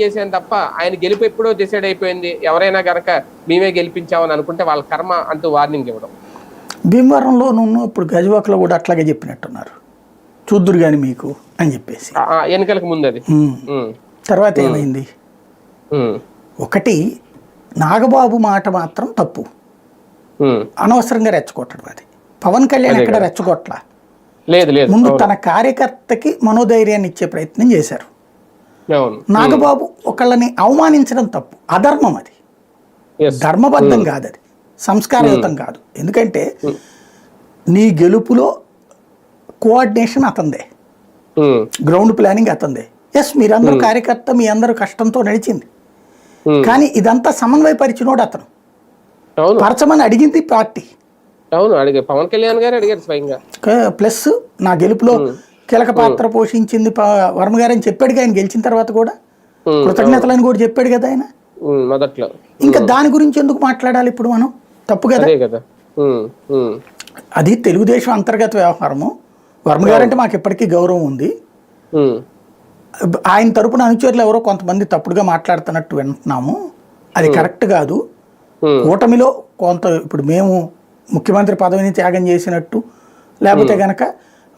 చేసాను తప్ప ఆయన గెలుపు ఎప్పుడో డిసైడ్ అయిపోయింది. ఎవరైనా గనక మేమే గెలిపించామని అనుకుంటే వాళ్ళ కర్మ అంటూ వార్నింగ్ ఇవ్వడం. భీమవరంలోనూ ఇప్పుడు గజవాకలో కూడా అట్లాగే చెప్పినట్టున్నారు. చూద్దురు కానీ మీకు అని చెప్పేసి. ఎన్నికలకు ముందు అది తర్వాత ఏమైంది? ఒకటి నాగబాబు మాట మాత్రం తప్పు. అనవసరంగా రెచ్చగొట్టడం అది. పవన్ కళ్యాణ్ ఎక్కడ రెచ్చగొట్ల? లేదు లేదు ముందు తన కార్యకర్తకి మనోధైర్యాన్ని ఇచ్చే ప్రయత్నం చేశారు. నాగబాబు ఒకళ్ళని అవమానించడం తప్పు. అధర్మం అది. ధర్మబద్ధం కాదు అది సంస్కారయుతం కాదు. ఎందుకంటే నీ గెలుపులో కోఆర్డినేషన్ అతందే. గ్రౌండ్ ప్లానింగ్ అతందే. ఎస్ మీరందరూ కార్యకర్త మీ అందరూ కష్టంతో నడిచింది. కానీ ఇదంతా సమన్వయపరిచినోడు అతను. పరచమని అడిగింది పార్టీ. అవును పవన్ కళ్యాణ్ గారు అడిగారు స్వయంగా. క- ప్లస్ నా గెలుపులో కీలక పాత్ర పోషించింది ప- వర్మ గారు అని చెప్పాడు ఆయన గెలిచిన తర్వాత కూడా. ఉమ్, కృతజ్ఞతలని కూడా చెప్పాడు కదా ఆయన. మొదట్లో. ఇంకా దాని గురించి ఎందుకు మాట్లాడాలి ఇప్పుడు మనం? తప్పు కదా? అదే కదా. అది తెలుగుదేశం అంతర్గత వ్యవహారము. వర్మ గారు అంటే మాకు ఇప్పటికీ గౌరవం ఉంది. ఆయన తరపున అనుచరులు ఎవరో కొంతమంది తప్పుడుగా మాట్లాడుతున్నట్టు వింటున్నాము. అది కరెక్ట్ కాదు. కూటమిలో కొంత ఇప్పుడు మేము ముఖ్యమంత్రి పదవిని త్యాగం చేసినట్టు. లేకపోతే గనక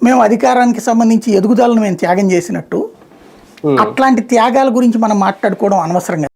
మేము అధికారానికి సంబంధించి ఎదుగుదలను మేము త్యాగం చేసినట్టు. అట్లాంటి త్యాగాల గురించి మనం మాట్లాడుకోవడం అనవసరంగా